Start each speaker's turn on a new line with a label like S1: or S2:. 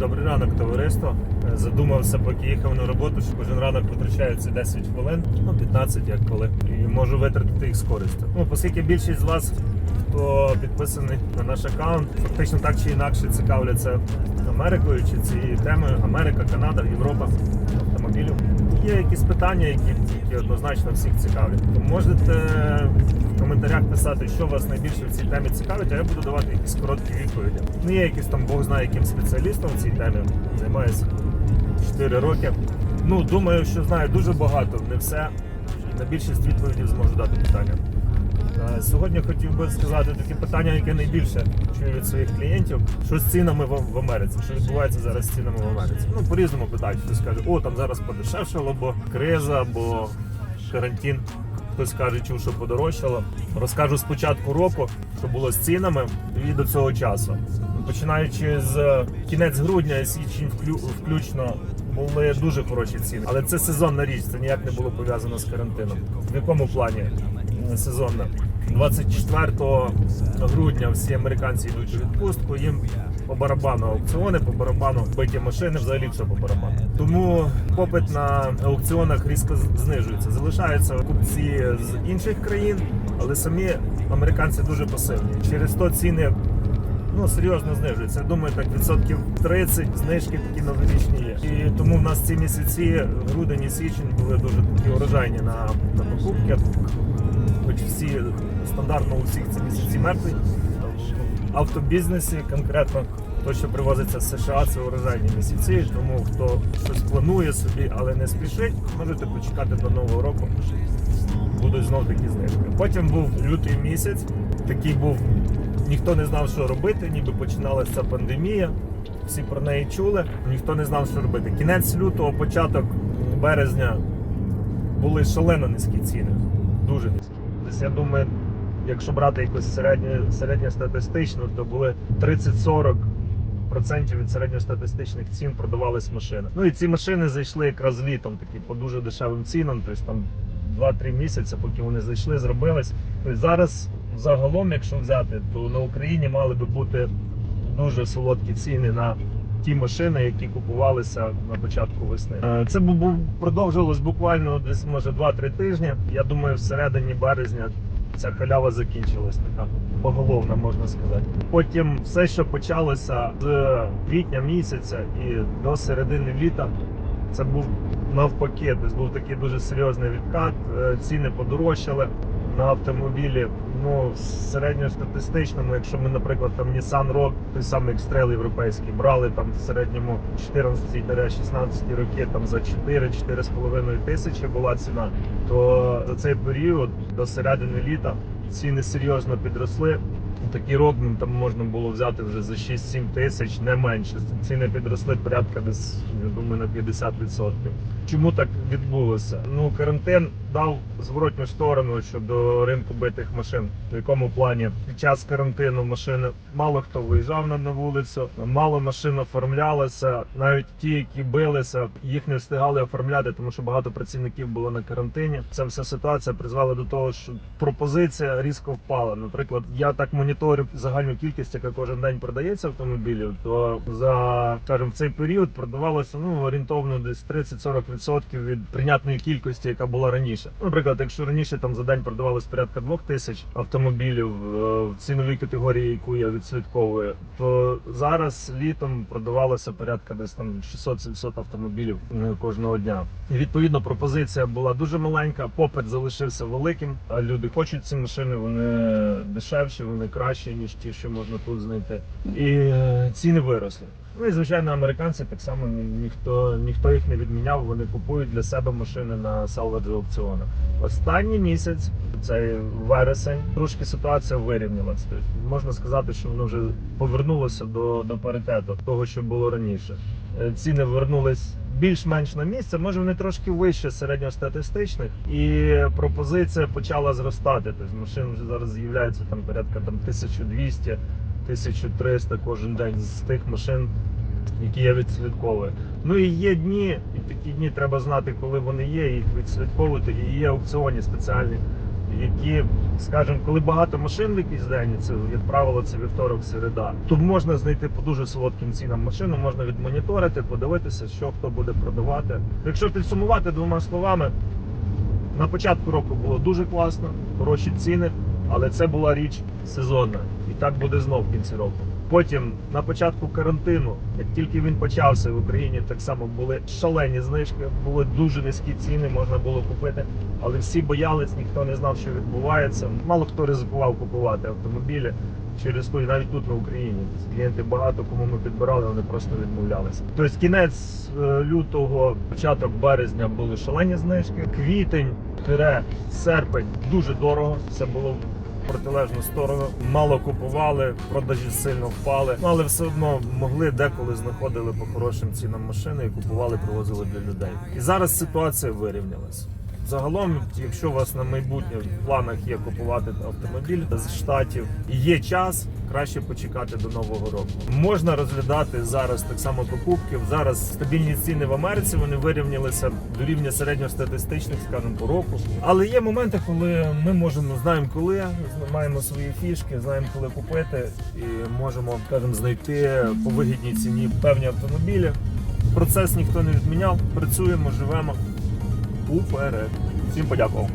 S1: Добрий ранок, товариство. Е, Задумався, поки їхав на роботу, що кожен ранок витрачається 10 хвилин, ну 15 як коли, і можу витратити їх з користю. Ну, оскільки більшість з вас, хто підписаний на наш аккаунт, фактично так чи інакше цікавляться Америкою чи цією темою Америка, Канада, Європа, автомобілів. Є якісь питання, які, які однозначно всіх цікавлять. Можете коментарях писати, що вас найбільше в цій темі цікавить, а я буду давати якісь короткі відповіді. Не є якийсь там Бог знає яким спеціалістом в цій темі. Займаюся 4 роки. Ну, думаю, що знаю дуже багато, не все. На більшість відповідей зможу дати питання. Е, Сьогодні хотів би сказати таке питання, яке найбільше чую від своїх клієнтів, що з цінами в, Америці, що відбувається зараз з цінами в Америці. Ну, по-різному питають. Хтось каже, о, там зараз подешевшало, бо криза, бо карантин. Хтось каже, чув, що подорожчало. Розкажу з початку року, що було з цінами і до цього часу. Починаючи з кінець грудня січень вклю- включно були дуже хороші ціни. Але це сезонна річ, це ніяк не було пов'язано з карантином. В якому плані е, сезонна? 24 грудня всі американці йдуть у відпустку. Їм по барабану аукціони, по барабану биті машини, взагалі все по барабану. Тому попит на аукціонах різко знижується. Залишаються купці з інших країн, але самі американці дуже пасивні. Через то ціни ну серйозно знижується. Думаю, так відсотків 30 знижки такі новорічні є. І тому в нас ці місяці, грудень і січень, були дуже такі урожайні на, на покупки. Хоч всі стандартно у всіх ці місяці мертві. Автобізнесі конкретно. То, що привозиться з США, це урожайні місяці, тому хто щось планує собі, але не спішить, можете почекати до нового року. Будуть знов такі знижки. Потім був лютий місяць. Такий був ніхто не знав, що робити, ніби починалася пандемія. Всі про неї чули, ніхто не знав, що робити. Кінець лютого, початок березня були шалено низькі ціни. Дуже низькі. Десь я думаю, якщо брати якусь середню, середньостатистичну, то були 30-40 процентів від середньостатистичних цін продавались машини. Ну і ці машини зайшли якраз літом, такі по дуже дешевим цінам, тобто там 2-3 місяці, поки вони зайшли, зробились. Тобто зараз загалом, якщо взяти, то на Україні мали би бути дуже солодкі ціни на ті машини, які купувалися на початку весни. Е, Це продовжилось буквально десь може 2-3 тижні. Я думаю, всередині березня ця халява закінчилась така поголовна, можна сказати. Потім все, що почалося з квітня місяця і до середини літа, це був навпаки. Тобто був такий дуже серйозний відкат. Е, Ціни подорожчали на автомобілі. Ну, середньостатистичному, якщо ми, наприклад, там Nissan Rogue, той самий X-Trail європейський, брали там в середньому 14-16 роки там за 4-4,5 тисячі була ціна, то за цей період до середини літа ціни серйозно підросли. Такий рок ну, там можна було взяти вже за 6-7 тисяч, не менше. Ціни підросли порядка десь, я думаю, на 50%. Чому так відбулося? Ну, карантин дав зворотню сторону щодо ринку битих машин. В якому плані під час карантину машини мало хто виїжджав на вулицю, мало машин оформлялося. Навіть ті, які билися, їх не встигали оформляти, тому що багато працівників було на карантині. Ця вся ситуація призвела до того, що пропозиція різко впала. Наприклад, я так моніторю загальну кількість, яка кожен день продається автомобілів, то за скажімо, в цей період продавалося ну орієнтовно десь 30-40% від прийнятної кількості, яка була раніше. Ну, Наприклад, якщо раніше там за день продавалось порядка 2 тисяч автомобілів е, в ціновій категорії, яку я відслідковую, то зараз літом продавалося порядка десь там 600-700 автомобілів е, кожного дня. І відповідно пропозиція була дуже маленька, попит залишився великим. А люди хочуть ці машини, вони дешевші, вони кращі ніж ті, що можна тут знайти. І е, ціни виросли. Ну і звичайно, американці так само ні- ніхто ніхто їх не відміняв. Вони купують для себе машини на салвадж аукціонах. Останній місяць, цей вересень, трошки ситуація вирівнялася. Тобто можна сказати, що воно вже повернулося до, до паритету того, що було раніше. Е, Ціни вернулись більш-менш на місце. Може вони трошки вище середньостатистичних, і пропозиція почала зростати. Тобто машин вже зараз з'являється там порядка там 1200 1300 кожен день з тих машин, які я відслідковую. Ну і є дні, такі дні треба знати, коли вони є, їх відслідковувати. І є аукціони спеціальні, які скажімо, коли багато машин в якийсь день, це як правило, це вівторок, середа, то можна знайти по дуже солодким цінам машину, можна відмоніторити, подивитися, що хто буде продавати. Якщо підсумувати двома словами, на початку року було дуже класно, хороші ціни, але це була річ сезонна. І так буде знов в кінці року. Потім на початку карантину, як тільки він почався в Україні, так само були шалені знижки, були дуже низькі ціни, можна було купити. Але всі боялись, ніхто не знав, що відбувається. Мало хто ризикував купувати автомобілі через то, і навіть тут на Україні. Клієнти багато кому ми підбирали, вони просто відмовлялися. Тобто кінець е, лютого, початок березня були шалені знижки. Квітень, серпень дуже дорого. Це було протилежну сторону. Мало купували, продажі сильно впали, Ну, але все одно могли деколи знаходили по хорошим цінам машини і купували, привозили для людей. І зараз ситуація вирівнялась. Загалом, якщо у вас на майбутнє в планах є купувати автомобіль з штатів є час, краще почекати до нового року. Можна розглядати зараз так само покупки. Зараз стабільні ціни в Америці вони вирівнялися до рівня середньостатистичних, скажімо, по року. Але є моменти, коли ми можемо знаємо коли, маємо свої фішки, знаємо коли купити, і можемо скажімо, знайти по вигідній ціні певні автомобілі. Процес ніхто не відміняв. Працюємо, живемо уперед. Всім подякував.